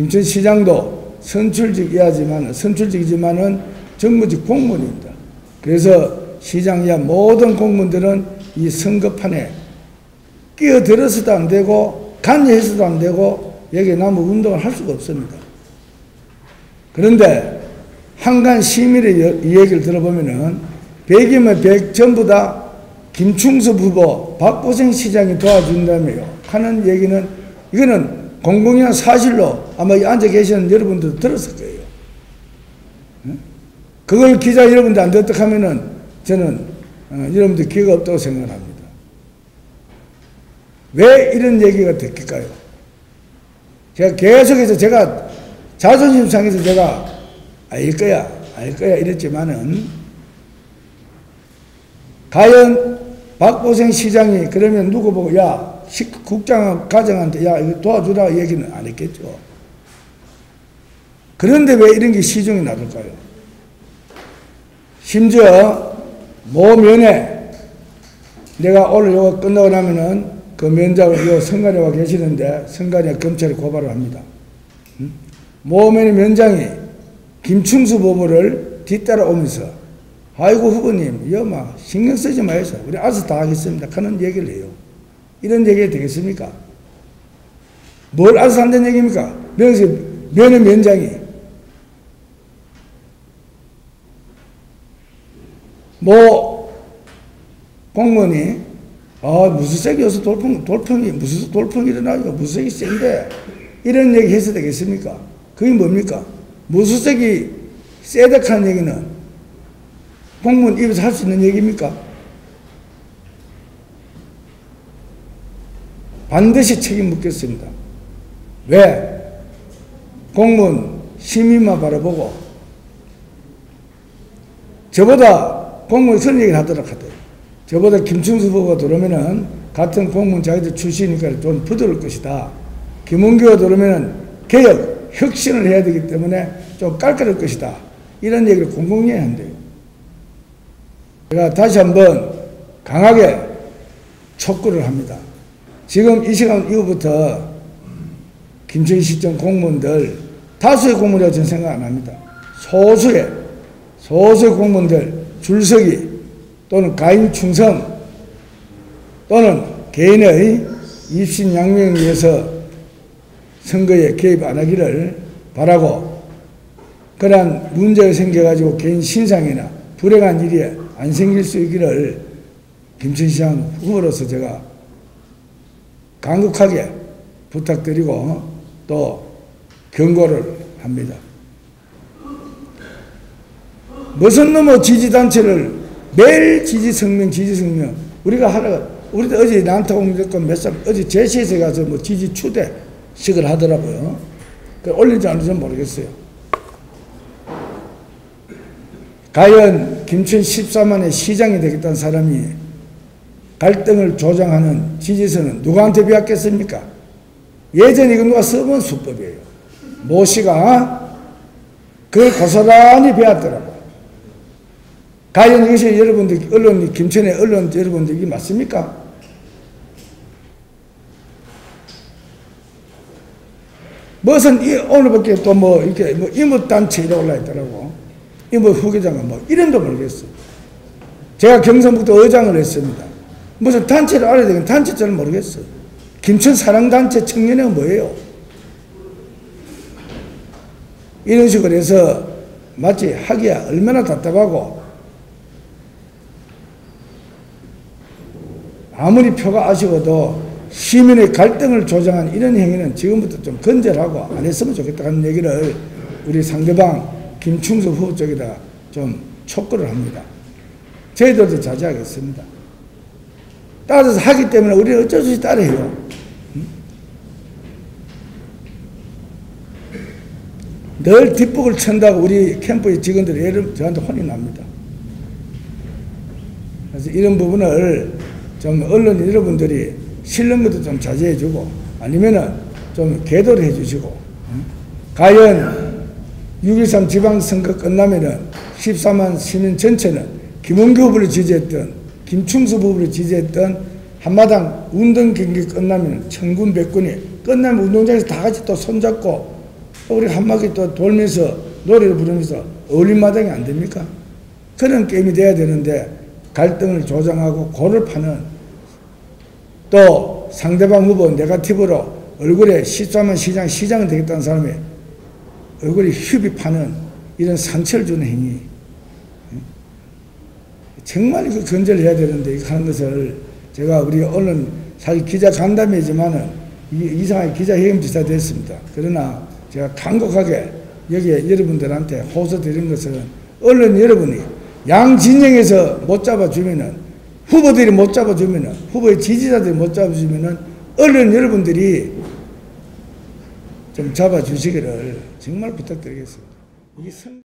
김천시장도 선출직이야지만 선출직이지만은 정부직 공무원입니다. 그래서 시장이야 모든 공무원들은 이 선거판에 끼어들어서도 안 되고 관여해서도 안 되고 여기에 나무 운동을 할 수가 없습니다. 그런데 한간 시민의 이 얘기를 들어보면은 100이면 100 전부 다 김충섭 후보, 박보생 시장이 도와준다며요. 하는 얘기는 이거는 공공연한 사실로 아마 앉아 계시는 여러분들도 들었을 거예요. 그걸 기자 여러분들 안 듣다 하면은 저는 어, 여러분들 기회가 없다고 생각합니다. 왜 이런 얘기가 됐을까요? 제가 계속해서 제가 자존심 상해서 제가 알 거야, 알 거야 이랬지만은 과연 박보생 시장이 그러면 누구 보고 야 국장 가정한테 야 이거 도와주라 얘기는 안 했겠죠. 그런데 왜 이런 게 시중에 나올까요? 심지어 모면에 내가 오늘 이거 끝나고 나면은 그 면장을 요 성관에 와 계시는데 성관에 검찰에 고발을 합니다. 모면의 면장이 김충수 보부를 뒤따라오면서 아이고 후보님 여마 신경 쓰지 마세요. 우리 알아서 다 하겠습니다. 하는 얘기를 해요. 이런 얘기가 되겠습니까? 뭘 알아서 한다는 얘기입니까? 면의 면장이 뭐 공무원이 아 무슨 색이 어서 돌풍 돌풍이 무슨 돌풍이 일어나요 무슨 색이 센데 이런 얘기 해서 되겠습니까? 그게 뭡니까? 무슨 색이 세다는 얘기는 공무원 입에서 할 수 있는 얘기입니까? 반드시 책임 묻겠습니다. 왜? 공무원 시민만 바라보고 저보다 공무원 그런 얘기를 하더라 하대요. 저보다 김충수 후보가 들어오면은 같은 공무원 자기들 출신이니까 좀 부드러울 것이다. 김원규가 들어오면은 개혁, 혁신을 해야 되기 때문에 좀 깔깔할 것이다. 이런 얘기를 공공연히 한대요. 제가 다시 한번 강하게 촉구를 합니다. 지금 이 시간 이후부터 김천 시청 공무원들 다수의 공무원이라고 저는 생각 안 합니다. 소수의 소수의 공무원들 줄서기 또는 가인 충성 또는 개인의 입신 양명을 위해서 선거에 개입 안 하기를 바라고 그러한 문제가 생겨가지고 개인 신상이나 불행한 일이 안 생길 수 있기를 김천시장 후보로서 제가 강력하게 부탁드리고 또 경고를 합니다. 무슨 놈의 지지단체를 매일 지지성명, 지지성명. 우리가 하다가, 우리도 어제 옮겼건 몇 살, 어제 제시에서 가서 뭐 지지 추대식을 하더라고요. 그 올린지 안 올린지 모르겠어요. 과연 김천 14만의 시장이 되겠다는 사람이 갈등을 조장하는 지지서는 누구한테 배웠겠습니까? 예전에 이거 누가 써본 수법이에요. 모 씨가 그걸 고스란히 배웠더라고. 과연 이것이 여러분들, 언론, 김천의 언론 여러분들이 맞습니까? 무슨, 이, 오늘밖에 또 뭐, 이렇게, 뭐, 이웃단체 이래 올라있더라고. 이웃 후계장은 뭐, 이름도 모르겠어. 제가 경성북도 의장을 했습니다. 무슨 단체를 알아야 되겠 단체 잘 모르겠어. 김천 사랑단체 청년회가 뭐예요? 이런 식으로 해서 마치 하기야 얼마나 답답하고 아무리 표가 아쉬워도 시민의 갈등을 조장한 이런 행위는 지금부터 좀 건절하고 안 했으면 좋겠다는 얘기를 우리 상대방 김충수 후보 쪽에다 좀 촉구를 합니다. 저희들도 자제하겠습니다. 따라서 하기 때문에 우리는 어쩔 수 없이 따라해요. 늘 뒷북을 친다고 우리 캠프의 직원들이 저한테 혼이 납니다. 그래서 이런 부분을 좀 언론 여러분들이 실는 것도 좀 자제해주고 아니면은 좀 계도를 해주시고 과연 6.13 지방선거 끝나면은 14만 시민 전체는 김원규 후보를 지지했던 김충수 후보를 지지했던 한마당 운동 경기 끝나면 천군 백군이 끝나면 운동장에서 다 같이 또 손잡고 또 우리 한 바퀴 또 돌면서 노래를 부르면서 어울림마당이 안 됩니까? 그런 게임이 돼야 되는데 갈등을 조장하고 골을 파는 또 상대방 후보 네가티브로 얼굴에 시싸면 시장, 시장은 되겠다는 사람이 휘비 파는 이런 상처를 주는 행위. 정말 이거 근절을 해야 되는데 이거 하는 것을 제가 우리 언론 사실 기자 간담회지만은 이- 이상하게 기자 해임지사 됐습니다. 그러나 제가 간곡하게 여기에 여러분들한테 호소 드린 것은 언론 여러분이 양 진영에서 못 잡아주면은 후보들이 못 잡아주면은 후보의 지지자들이 못 잡아주면은 언론 여러분들이 좀 잡아주시기를 정말 부탁드리겠습니다.